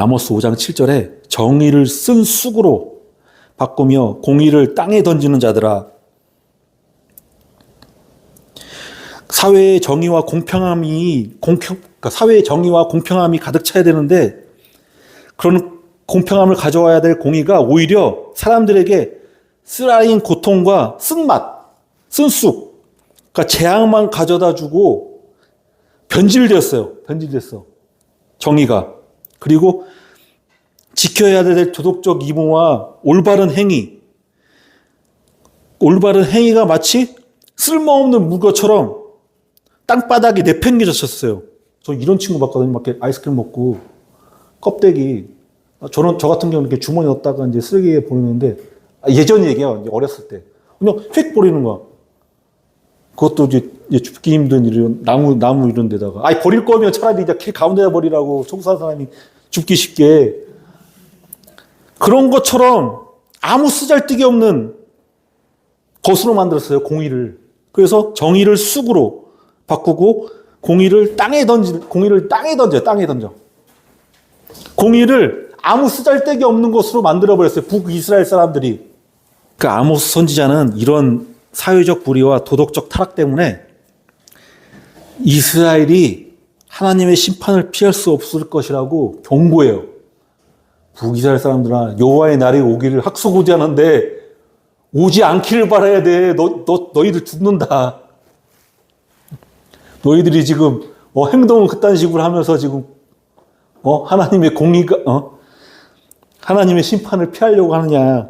아모스 5장 7절에 정의를 쓴 쑥으로 바꾸며 공의를 땅에 던지는 자들아 사회의 정의와 공평함이 공평 그러니까 사회의 정의와 공평함이 가득 차야 되는데 그런 공평함을 가져와야 될 공의가 오히려 사람들에게 쓰라린 고통과 쓴맛, 쓴쑥, 그러니까 재앙만 가져다 주고 변질되었어요. 변질됐어. 정의가. 그리고 지켜야 될 도덕적 이모와 올바른 행위. 올바른 행위가 마치 쓸모없는 무거처럼 땅바닥에 내팽개졌었어요. 저 이런 친구 봤거든요. 막 이렇게 아이스크림 먹고 껍데기. 저는 저 같은 경우는 이렇게 주머니 넣었다가 이제 쓰레기에 버리는데 아, 예전 얘기야. 어렸을 때 그냥 휙 버리는 거야. 그것도 이제, 줍기 힘든 이런 나무 나무 이런 데다가. 아니 버릴 거면 차라리 이제 길 가운데다 버리라고 청소한 사람이 줍기 쉽게. 그런 것처럼 아무 쓰잘데기 없는 것으로 만들었어요 공의를. 그래서 정의를 쑥으로 바꾸고 공의를 땅에 던지 공의를 땅에 던져 땅에 던져. 공의를 아무 쓰잘데기 없는 것으로 만들어 버렸어요 북이스라엘 사람들이. 그 아모스 선지자는 이런 사회적 불의와 도덕적 타락 때문에 이스라엘이 하나님의 심판을 피할 수 없을 것이라고 경고해요. 북이스라엘 사람들아 여호와의 날이 오기를 학수고대하는데 오지 않기를 바라야 돼. 너, 너, 너희들 죽는다. 너희들이 지금 어, 행동을 그딴 식으로 하면서 지금 어, 하나님의 공의가 어? 하나님의 심판을 피하려고 하느냐.